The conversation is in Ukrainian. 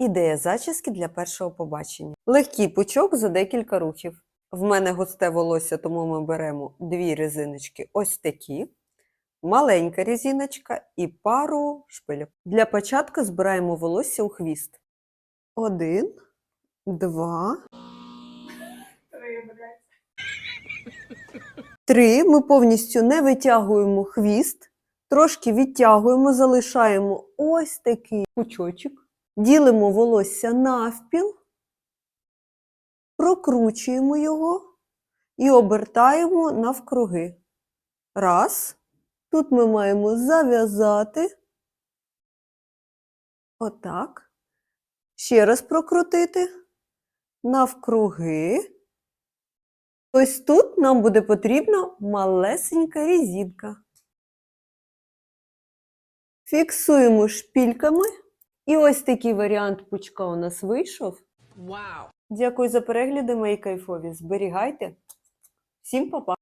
Ідея зачіски для першого побачення. Легкий пучок за декілька рухів. В мене густе волосся, тому ми беремо дві резиночки ось такі, маленька резиночка і пару шпилек. Для початку збираємо волосся у хвіст. Один, два, три. Ми повністю не витягуємо хвіст, трошки відтягуємо, залишаємо ось такий пучочок. Ділимо волосся навпіл, прокручуємо його і обертаємо навкруги. Раз. Тут ми маємо зав'язати. Отак. Ще раз прокрутити. Навкруги. Ось тут нам буде потрібна малесенька резинка. Фіксуємо шпільками. І ось такий варіант пучка у нас вийшов. Вау! Дякую за перегляди, мої кайфові. Зберігайте. Всім па-па!